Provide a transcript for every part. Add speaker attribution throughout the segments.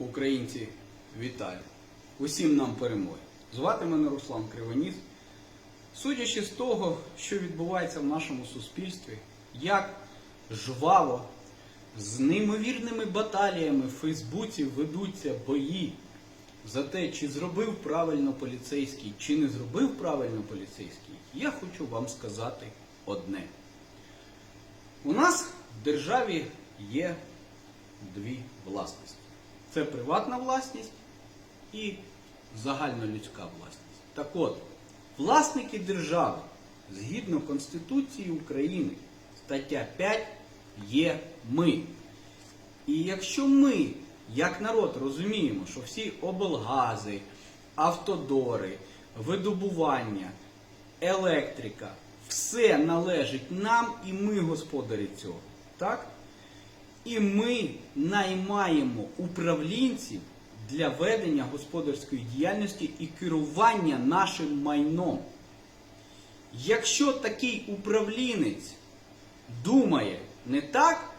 Speaker 1: Українці, вітаю! Усім нам перемоги. Звати мене Руслан Кривоніс. Судячи з того, що відбувається в нашому суспільстві, як жваво, з неймовірними баталіями в Фейсбуці ведуться бої за те, чи зробив правильно поліцейський, чи не зробив правильно поліцейський, я хочу вам сказати одне. У нас в державі є дві власності. Це приватна власність і загальнолюдська власність. Так от, власники держави, згідно Конституції України, стаття 5 є ми. І якщо ми, як народ, розуміємо, що всі облгази, автодори, видобування, електрика, все належить нам і ми господарі цього. Так? І ми наймаємо управлінців для ведення господарської діяльності і керування нашим майном. Якщо такий управлінець думає не так,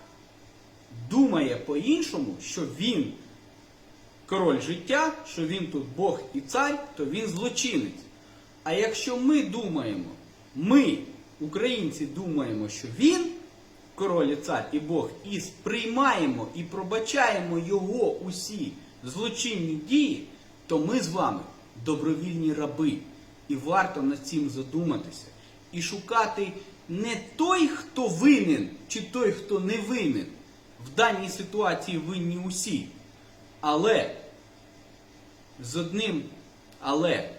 Speaker 1: думає по-іншому, що він король життя, що він тут Бог і цар, то він злочинець. А якщо ми думаємо, ми, українці, думаємо, що він король і цар і Бог, і сприймаємо і пробачаємо його усі злочинні дії, то ми з вами добровільні раби. І варто над цим задуматися і шукати не той, хто винен, чи той, хто не винен. В даній ситуації винні усі. Але з одним але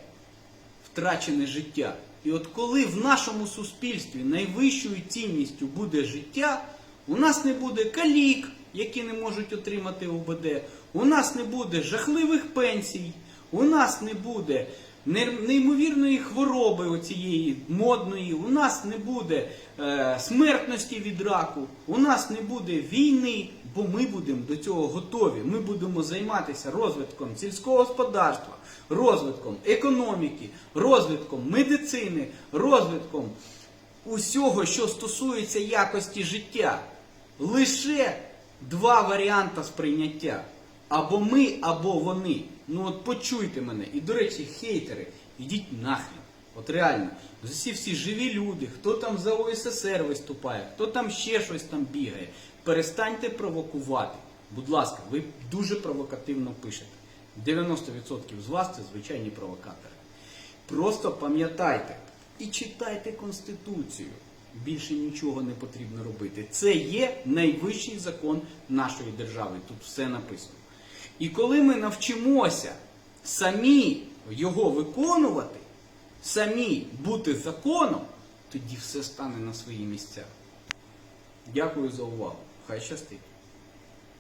Speaker 1: втрачене життя. І от коли в нашому суспільстві найвищою цінністю буде життя, у нас не буде калік, які не можуть отримати ОБД, у нас не буде жахливих пенсій, у нас не буде неймовірної хвороби оцієї модної, у нас не буде е, смертності від раку, у нас не буде війни, бо ми будемо до цього готові. Ми будемо займатися розвитком сільського господарства, розвитком економіки, розвитком медицини, розвитком усього, що стосується якості життя. Лише два варіанти сприйняття. Або ми, або вони. Ну от почуйте мене. І, до речі, хейтери, ідіть нахрен. От реально, всі всі живі люди, хто там за ОССР виступає, хто там ще щось там бігає. Перестаньте провокувати. Будь ласка, ви дуже провокативно пишете. 90% з вас це звичайні провокатори. Просто пам'ятайте і читайте Конституцію. Більше нічого не потрібно робити. Це є найвищий закон нашої держави. Тут все написано. І коли ми навчимося самі його виконувати, самі бути законом, тоді все стане на свої місця. Дякую за увагу. Хай щастить.